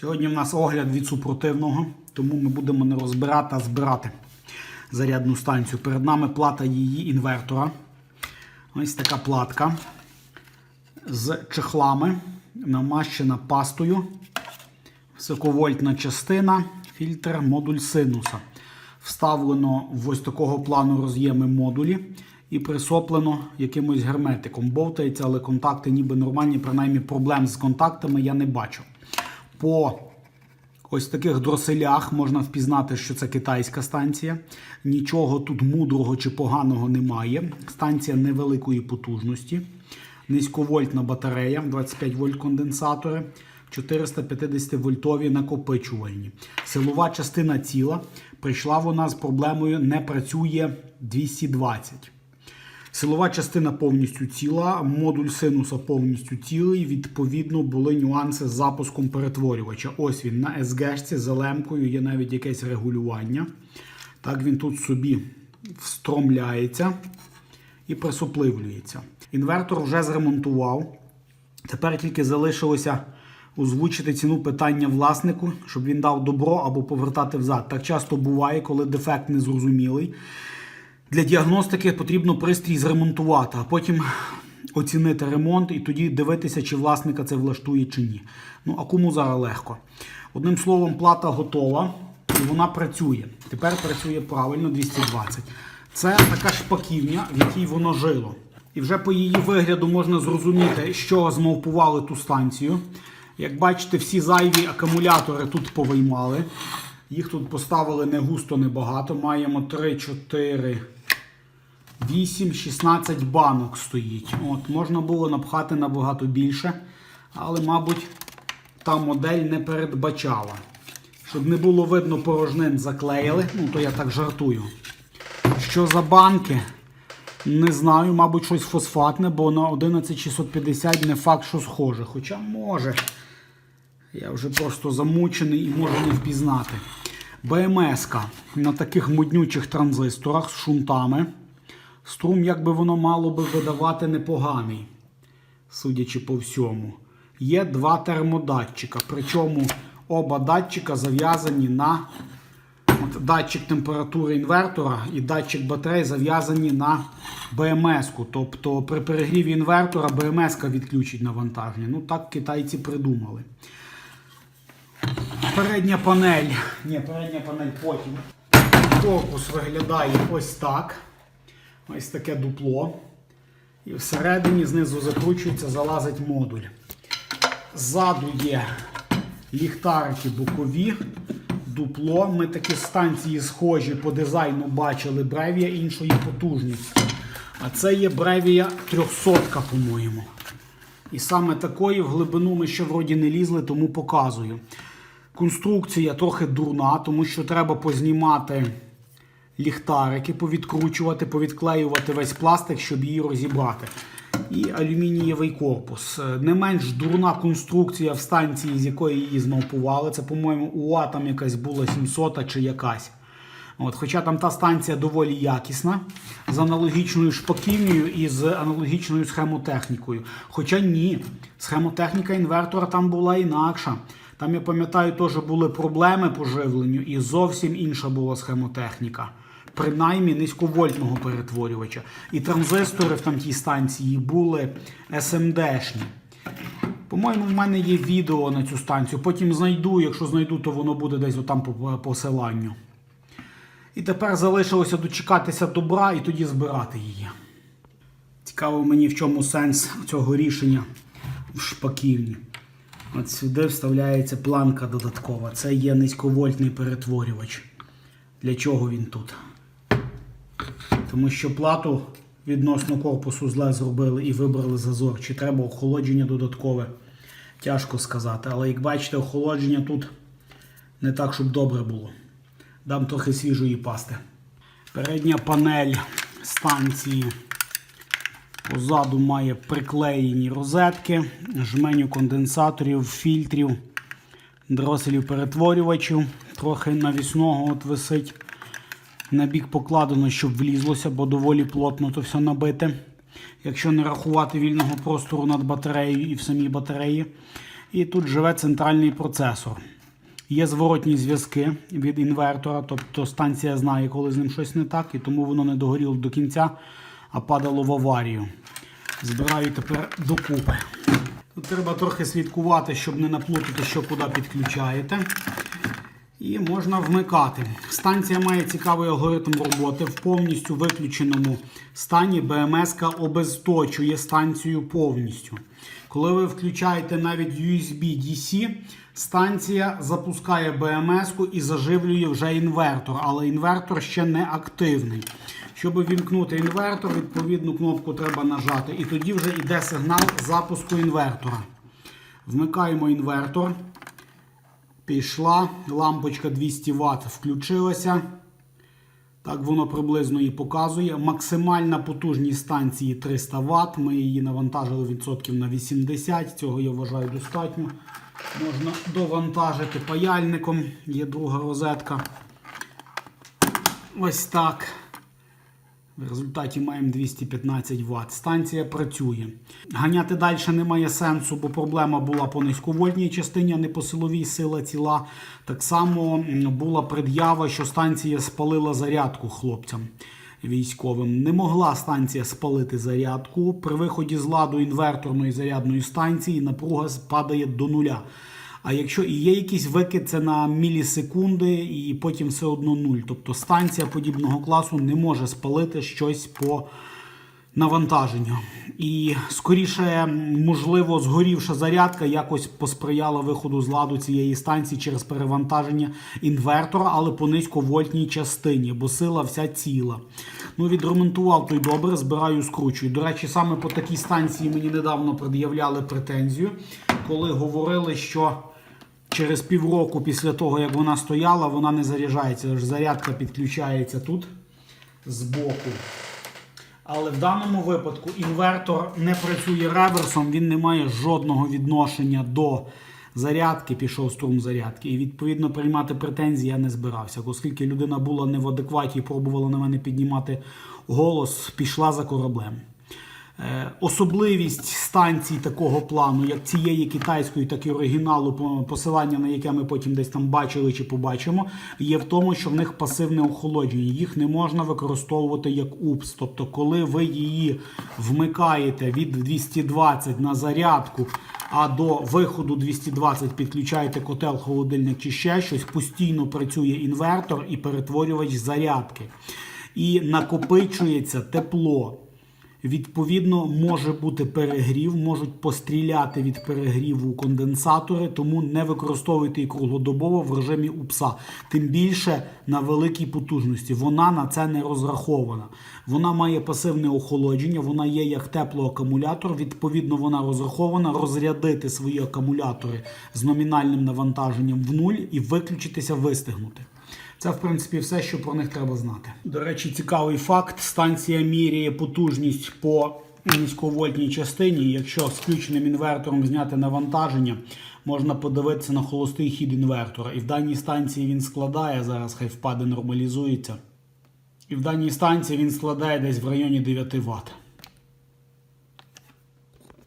Сьогодні в нас огляд від супротивного, тому ми будемо не розбирати, а збирати зарядну станцію. Перед нами плата її інвертора. Ось така платка з чехлами, намащена пастою, високовольтна частина, фільтр, модуль синуса. Вставлено в ось такого плану роз'єми модулі і присоплено якимось герметиком. Бовтається, але контакти ніби нормальні, принаймні проблем з контактами я не бачу. По ось таких дроселях можна впізнати, що це китайська станція. Нічого тут мудрого чи поганого немає. Станція невеликої потужності, низьковольтна батарея, 25 вольт конденсатори, 450 вольтові накопичувальні. Силова частина ціла. Прийшла вона з проблемою не працює 220. Силова частина повністю ціла, модуль синуса повністю цілий. Відповідно, були нюанси з запуском перетворювача. Ось він на СГшці з лемкою, є навіть якесь регулювання. Так він тут собі встромляється і присопливлюється. Інвертор вже зремонтував. Тепер тільки залишилося озвучити ціну питання власнику, щоб він дав добро або повертати взад. Так часто буває, коли дефект незрозумілий. Для діагностики потрібно пристрій зремонтувати, а потім оцінити ремонт і тоді дивитися, чи власника це влаштує чи ні. Ну а кому зараз легко? Одним словом, плата готова і вона працює. Тепер працює правильно 220. Це така шпаківня, в якій воно жило. І вже по її вигляду можна зрозуміти, що змовпували ту станцію. Як бачите, всі зайві акумулятори тут повиймали. Їх тут поставили не густо, не багато. Маємо 3, 4, 8, 16 банок стоїть. От, Можна було напхати набагато більше, але, мабуть, та модель не передбачала. Щоб не було видно порожнин, заклеїли. Ну, то я так жартую. Що за банки? Не знаю, мабуть, щось фосфатне, бо на 11650 не факт, що схоже. Хоча може. Я вже просто замучений і можу не впізнати. БМС-ка на таких моднючих транзисторах з шунтами. Струм, як би воно мало би видавати, непоганий, судячи по всьому. Є два термодатчика. Причому оба датчика зав'язані на От датчик температури інвертора і датчик батареї зав'язані на БМС-ку. Тобто при перегріві інвертора БМС-ка відключить навантаження. Ну так китайці придумали. Передня панель. Ні, передня панель потім. Корпус виглядає ось так. Ось таке дупло. І всередині знизу закручується, залазить модуль. Ззаду є ліхтарики бокові, дупло. Ми такі станції схожі по дизайну бачили Бревія іншої потужності. А це є Бревія 300, по-моєму. І саме такої в глибину ми ще вроді не лізли, тому показую. Конструкція трохи дурна, тому що треба познімати ліхтарики, повідкручувати, повідклеювати весь пластик, щоб її розібрати. І алюмінієвий корпус. Е, Не менш дурна конструкція в станції, з якої її змовпували. Це, по-моєму, УА там якась була 700 чи якась. От, Хоча там та станція доволі якісна, з аналогічною шпаківнею і з аналогічною схемотехнікою. Хоча ні, схемотехніка інвертора там була інакша. Там, я пам'ятаю, теж були проблеми по живленню, і зовсім інша була схемотехніка. Принаймні низьковольтного перетворювача. І транзистори в там станції були SMD-шні. По-моєму, в мене є відео на цю станцію. Потім знайду, якщо знайду, то воно буде десь отам по посиланню. І тепер залишилося дочекатися добра і тоді збирати її. Цікаво мені, в чому сенс цього рішення в шпаківні. От сюди вставляється планка додаткова. Це є низьковольтний перетворювач. Для чого він тут? Тому що плату відносно корпусу зле зробили і вибрали зазор. Чи треба охолодження додаткове? Тяжко сказати. Але як бачите, охолодження тут не так, щоб добре було. Дам трохи свіжої пасти. Передня панель станції позаду має приклеєні розетки, жменю конденсаторів, фільтрів, дроселів перетворювачів. Трохи навісного от висить. На бік покладено, щоб влізлося, бо доволі плотно то все набите. Якщо не рахувати вільного простору над батареєю і в самій батареї. І тут живе центральний процесор. Є зворотні зв'язки від інвертора, тобто станція знає, коли з ним щось не так, і тому воно не догоріло до кінця, а падало в аварію. Збираю тепер докупи. Тут треба трохи слідкувати, щоб не наплутати, що куди підключаєте. І можна вмикати. Станція має цікавий алгоритм роботи. В повністю виключеному стані БМС обезточує станцію повністю. Коли ви включаєте навіть USB-DC, станція запускає БМС і заживлює вже інвертор, але інвертор ще не активний. Щоб вімкнути інвертор, відповідну кнопку треба нажати. І тоді вже йде сигнал запуску інвертора. Вмикаємо інвертор. Пішла, лампочка 200 Вт включилася. Так воно приблизно і показує. Максимальна потужність станції 300 Вт. Ми її навантажили відсотків на 80. Цього я вважаю достатньо. Можна довантажити паяльником. Є друга розетка. Ось так. В результаті маємо 215 Вт. Станція працює. Ганяти далі немає сенсу, бо проблема була по низьковольтній частині, а не по силовій сила ціла. Так само була пред'ява, що станція спалила зарядку хлопцям військовим. Не могла станція спалити зарядку. При виході з ладу інверторної зарядної станції напруга падає до нуля. А якщо і є якийсь викид, це на мілісекунди, і потім все одно нуль. Тобто станція подібного класу не може спалити щось по навантаженню. І скоріше, можливо, згорівша зарядка якось посприяла виходу з ладу цієї станції через перевантаження інвертора, але по низьковольтній частині, бо сила вся ціла. Ну, відремонтував той добре, збираю, скручую. До речі, саме по такій станції мені недавно пред'являли претензію, коли говорили, що. Через півроку після того, як вона стояла, вона не заряджається. Зарядка підключається тут збоку. Але в даному випадку інвертор не працює реверсом, він не має жодного відношення до зарядки, пішов струм зарядки. І відповідно приймати претензії я не збирався. Оскільки людина була не в адекваті і пробувала на мене піднімати голос, пішла за кораблем. Е, Особливість станцій такого плану, як цієї китайської, так і оригіналу, посилання на яке ми потім десь там бачили чи побачимо, є в тому, що в них пасивне охолодження. Їх не можна використовувати як УПС. Тобто, коли ви її вмикаєте від 220 на зарядку, а до виходу 220 підключаєте котел, холодильник чи ще щось, постійно працює інвертор і перетворювач зарядки. І накопичується тепло. Відповідно, може бути перегрів, можуть постріляти від перегріву конденсатори, тому не використовуйте її круглодобово в режимі УПСа. Тим більше на великій потужності. Вона на це не розрахована. Вона має пасивне охолодження, вона є як теплоакумулятор. Відповідно, вона розрахована розрядити свої акумулятори з номінальним навантаженням в нуль і виключитися, вистигнути. Це, в принципі, все, що про них треба знати. До речі, цікавий факт: станція міряє потужність по низьковольтній частині. Якщо з включеним інвертором зняти навантаження, можна подивитися на холостий хід інвертора. І в даній станції він складає, зараз хай впаде, нормалізується. І в даній станції він складає десь в районі 9 Вт.